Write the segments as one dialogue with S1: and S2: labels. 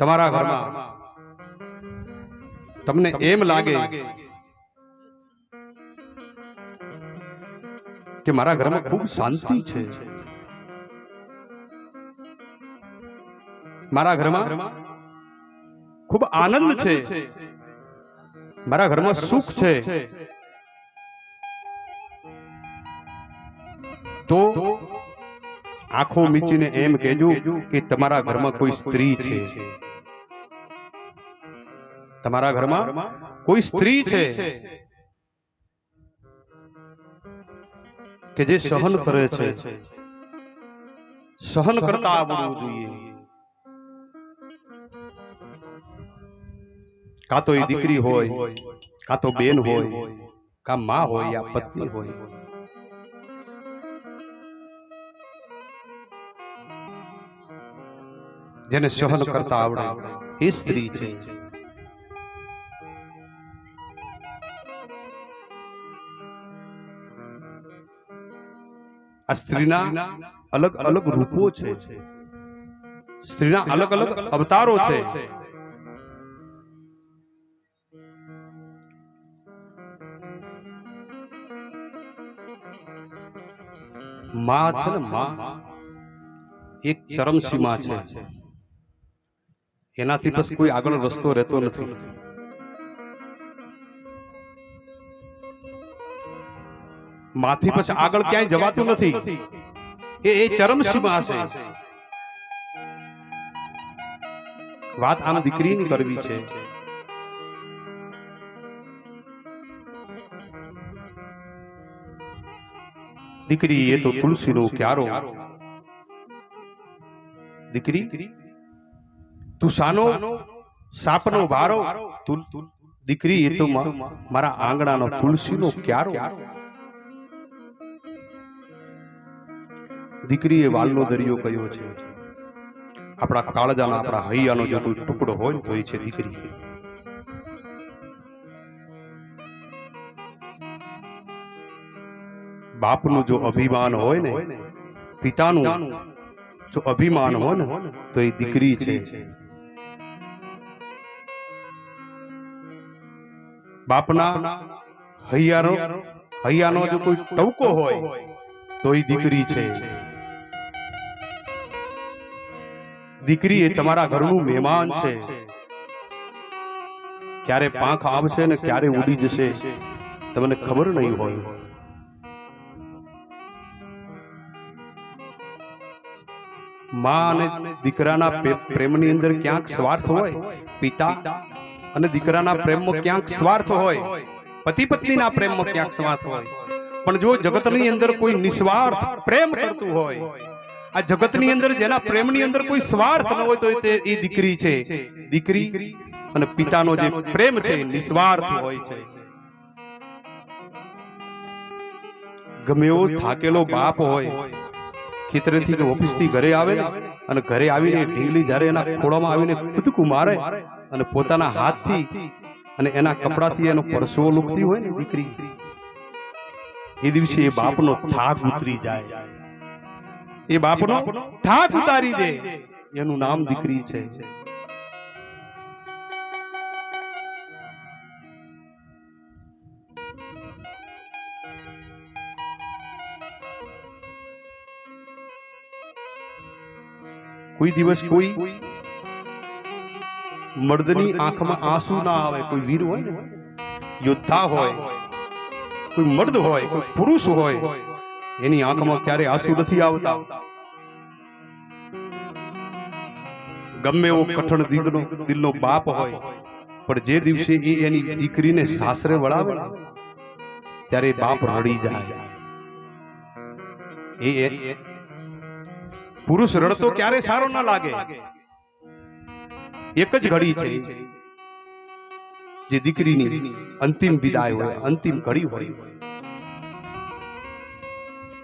S1: તમારા ઘરમાં. તમને એમ લાગે કે મારા ઘરમાં ખૂબ શાંતિ છે. મારા ઘરમાં ખૂબ આનંદ છે. મારા ઘરમાં સુખ છે. તો આંખો મીચીને એમ કહેજો કે તમારા ઘરમાં કોઈ સ્ત્રી છે. તમારા ઘરમાં કોઈ સ્ત્રી છે કે જે સહન કરે છે? સહન કરતા આવવું જોઈએ. કાં તો એ દીકરી હોય કાં તો બેન હોય કાં માં હોય યા પત્ની હોય. જેને સહન કરતા આવડે એ સ્ત્રી છે. આ સ્ત્રીના અલગ અલગ રૂપો છે. સ્ત્રીના અલગ અલગ અવતારો છે. માં છે ને માં એક ચરમસીમા છે. એનાથી બસ કોઈ આગળ રસ્તો રહેતો નથી. માથી પછી આગળ ક્યાંય જવાતું નથી. એ એ ચરમસીમા છે. વાત આના દીકરીની કરવી છે. દીકરી એ તો તુલસીનો ક્યારો. દીકરી તું સાનો સાપનો વારો. દીકરી એ તો મારા આંગણાનો તુલસીનો ક્યારો. દીકરી એ વાલનો દરિયો કયો છે? આપણા કાળજાના આપણા હૈયાનો જો કોઈ ટુકડો હોય તો એ છે દીકરી. બાપનું જો અભિમાન હોય ને, પિતાનું જો અભિમાન હોય ને, તો એ દીકરી છે. બાપના હૈયારો હૈયાનો જો કોઈ ટવકો હોય, તો એ દીકરી છે. દીકરી એ તમારા ઘરનું મહેમાન છે. ક્યારે પાંખ આવશે ને ક્યારે ઉડી જશે? તમને ખબર નહીં હોય. માં અને દીકરાના પ્રેમની અંદર ક્યાંક સ્વાર્થ હોય. પિતા અને દીકરાના પ્રેમમાં ક્યાંક સ્વાર્થ હોય. પતિ પત્નીના પ્રેમમાં ક્યાંક સ્વાર્થ હોય. પણ જો જગતની અંદર કોઈ નિસ્વાર્થ પ્રેમ કરતું હોય આ જગતની અંદર જેના પ્રેમની અંદર કોઈ સ્વાર્થ ન હોય તો તે એ દીકરી છે. દીકરી અને પિતાનો જે પ્રેમ છે નિસ્વાર્થ હોય છે. ગમે એવો થાકેલો બાપ હોય ખેતરેથી કે ઓફિસથી ઘરે આવે અને ઘરે આવીને ઢીંગલી જ્યારે એના ખોળામાં આવીને કૂદકું મારે અને પોતાના હાથથી અને એના કપડાથી એનો પરસવો લૂકતી હોય ને દીકરી. એ દિવસે એ બાપનો થાક ઉતરી જાય. એ બાપનો થાક ઉતારી દે. એનું નામ દીકરી છે. કોઈ દિવસ કોઈ મર્દની આંખમાં આંસુ ના આવે. કોઈ વીર હોય ને? યોદ્ધા હોય. કોઈ મર્દ હોય કોઈ પુરુષ હોય. એની આંખમાં ક્યારે આંસુ નથી આવતા. ગમે એવો કઠણ દિલનો દિલનો બાપ હોય, પણ જે દિવસે એ એની દીકરીને સાસરે વળાવે ત્યારે બાપ રડી જાય. એ પુરુષ રડતો ક્યારે સારો ના લાગે. એક જ ઘડી છે, જે દીકરીની અંતિમ વિદાય હોય, અંતિમ ઘડી હોય.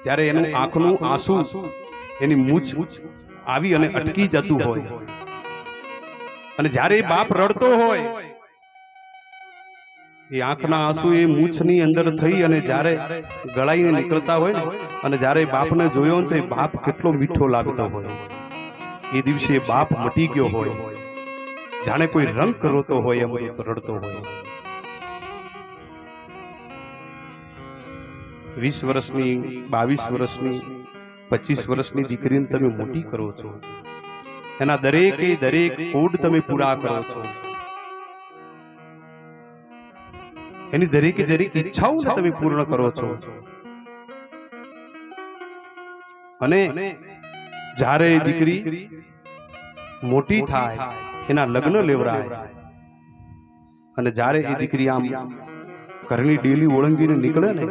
S1: ત્યારે એનું આંખનું આંસુ એની મૂછ આવી અને અટકી જતું હોય. અને જ્યારે બાપ રડતો હોય એ આંખના આંસુ એ મૂછની અંદર થઈ અને જ્યારે ગળાઈને નીકળતા હોય ને અને જ્યારે બાપને જોયો તો એ બાપ કેટલો મીઠો લાગતો હોય. એ દિવસે બાપ મટી ગયો હોય. જાણે કોઈ રંગ રોતો હોય એમ રડતો હોય. વીસ વર્ષની બાવીસ વર્ષની પચીસ વર્ષની દીકરીને તમે મોટી કરો છો. એના દરેકે દરેક કોડ તમે પૂરા કરો છો. એની દરેકે દરેક ઈચ્છાઓ તમે પૂર્ણ કરો છો. અને જ્યારે એ દીકરી મોટી થાય એના લગ્ન લેવરાય. અને જ્યારે એ દીકરી આમ ઘરની ડેલી ઓળંગીને નીકળે ને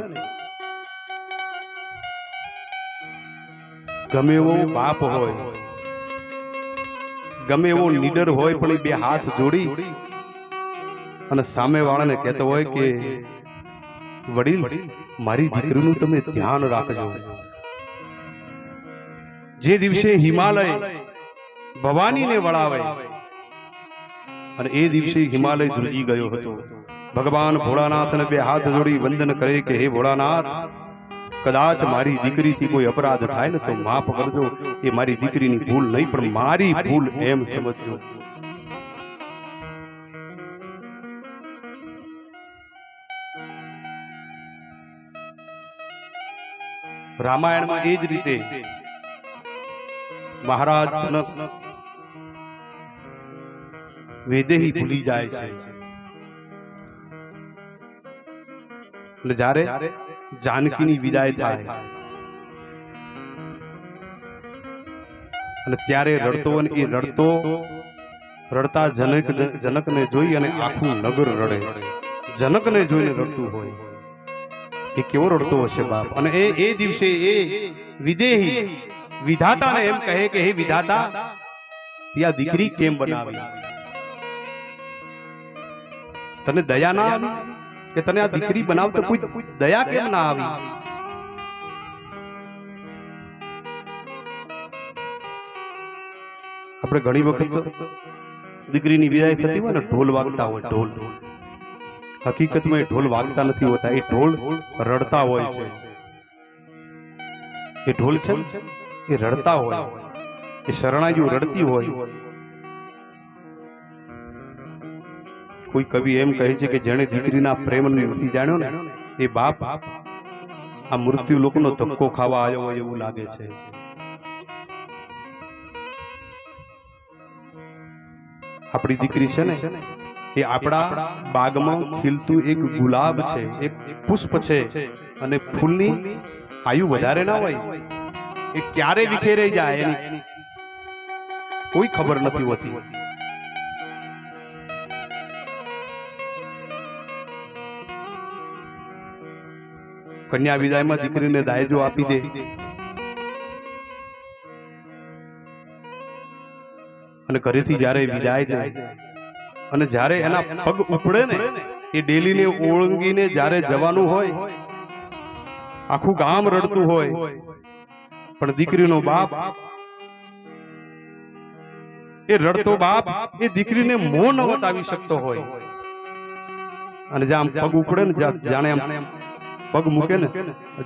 S1: ગમે એવો બાપ હોય. ગમે એવો નીડર હોય પણ એ બે હાથ જોડી અને સામે વાળાને કહેતો હોય કે વડીલ મારી દીકરીનું તમે ધ્યાન રાખજો. જે દિવસે હિમાલય ભવાનીને વળાવે અને એ દિવસે હિમાલય ધ્રુજી ગયો હતો. ભગવાન ભોળાનાથને બે હાથ જોડી વંદન કરે કે હે ભોળાનાથ કદાચ મારી દીકરીથી કોઈ અપરાધ થાય ને તો માફ કરજો. એ મારી દીકરીની ભૂલ નહીં પણ મારી ભૂલ એમ સમજજો. રામાયણમાં એ જ રીતે મહારાજ જનક વેદેહી ભૂલી જાય છે. એટલે જ્યારે જાનકીની વિદાય થાય. અને ત્યારે રડતો અને એ રડતો રડતા જનક જનકને જોઈ અને આખું નગર રડે. જનકને જોઈને રડતું હોય. એ કેવો રડતો હશે બાપ? અને એ એ દિવસે એ વિદેહી વિધાતાને એમ કહે કે હે વિધાતા ત્યાં દીકરી કેમ બનાવી? તને દયા ના આવી કે તને આ દીકરી બનાવતો કોઈ દયા કેમ ના આવી? આપણે ઘણી વખત દીકરીની વિદાય થતી હોય ને ઢોલ વાગતા હોય ઢોલ. હકીકતમાં એ ઢોલ વાગતા નથી હોતા એ ઢોલ રડતા હોય છે. એ ઢોલ છે એ રડતા હોય. એ શરણાઈઓ રડતી હોય. કોઈ કવિ એમ કહે છે કે જેણે દીકરીના પ્રેમને નથી જાણ્યો ને એ બાપ આ મૃત્યુ લોકોનો ધક્કો ખાવા આવ્યો હોય એવું લાગે છે. આપણી દીકરી છે ને એ આપણા બાગમાં ખીલતું એક ગુલાબ છે એક પુષ્પ છે અને ફૂલની આયુ વધારે ના હોય એ ક્યારે વિખેરાઈ જાય એની? કોઈ ખબર નથી હોતી. કન્યા વિદાયમાં દીકરીને દાયજો આપી દે. અને ઘરેથી જ્યારે વિદાય જાય, અને જ્યારે એના પગ ઉપડે ને, એ ડેલીને ઓળંગીને જ્યારે જવાનું હોય, આખું ગામ રડતું હોય, પણ દીકરીનો બાપ, એ રડતો બાપ, એ દીકરીને મોં ન વટાવી શકતો હોય. અને જ્યાં પગ ઉપડે ને જાણે આમ પગ મૂકે ને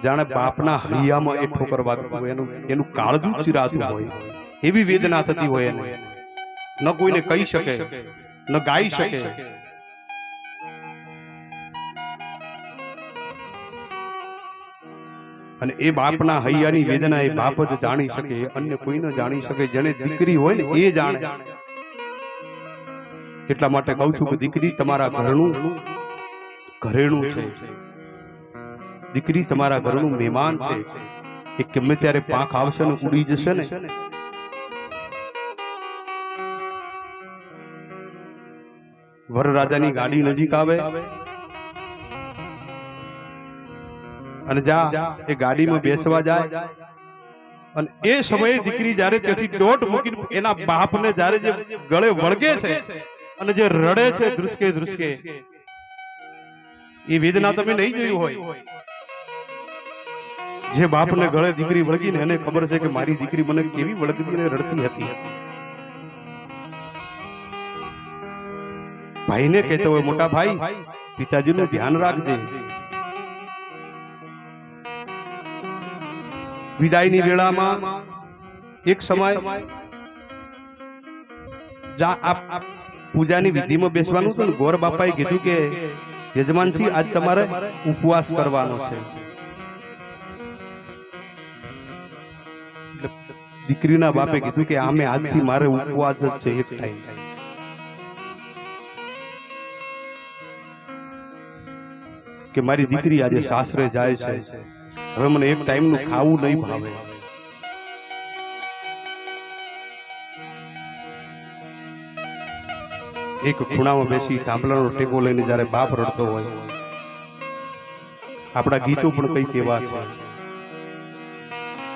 S1: જાણે બાપના હૈયામાં એ ઠોકર વાગતું હોય એનું એનું કાળજું ચિરાતું હોય. એવી વેદના થતી હોય એને. ન કોઈને કહી શકે ન ગાઈ શકે. અને એ બાપના હૈયાની વેદના એ બાપ જ જાણી શકે અન્ય કોઈ ન જાણી શકે જેને દીકરી હોય ને એ જાણે. એટલા માટે કહું છું કે દીકરી તમારા ઘરનું ઘરેણું છે. દીકરી તમારા ઘરનું મહેમાન છે એ ગમે ત્યારે પાંખ આવશે ને ઉડી જશે ને? વરરાજાની ગાડી નજીક આવે અને જા, એ ગાડીમાં બેસવા જાય. અને એ સમયે દીકરી જ્યારે ત્યાંથી દોટ મૂકીને એના બાપને જ્યારે જે ગળે વળગે છે અને જે રડે છે ધ્રુસકે ધ્રુસકે, એ વેદના તમે નહીં જોયું હોય. જે બાપને ગળે દીકરી વળગીને એને ખબર છે કે મારી દીકરી મને કેવી વળગતી ને રડતી હતી. ભાઈને કહેતો હોય મોટા ભાઈ પિતાજીનું ધ્યાન રાખજે. વિદાયની વેળામાં એક સમય પૂજાની વિધિમાં બેસવાનું હતું ને ગોર બાપાએ કીધું કે યજમાનસિંહ આજ તમારે ઉપવાસ કરવાનો છે. દીકરીના બાપે કીધું કે આમે આજથી મારે ઉપવાસ જ છે એક ટાઈમ. કે મારી દીકરી આજે સાસરે જાય છે. હવે મને એક ટાઈમનું ખાવું નહીં ભાવે. એક ખૂણામાં બેસી થાંભલાનો ટેકો લઈને જ્યારે બાપ રડતો હોય. આપણા ગીતો પણ કઈ કેવા છે?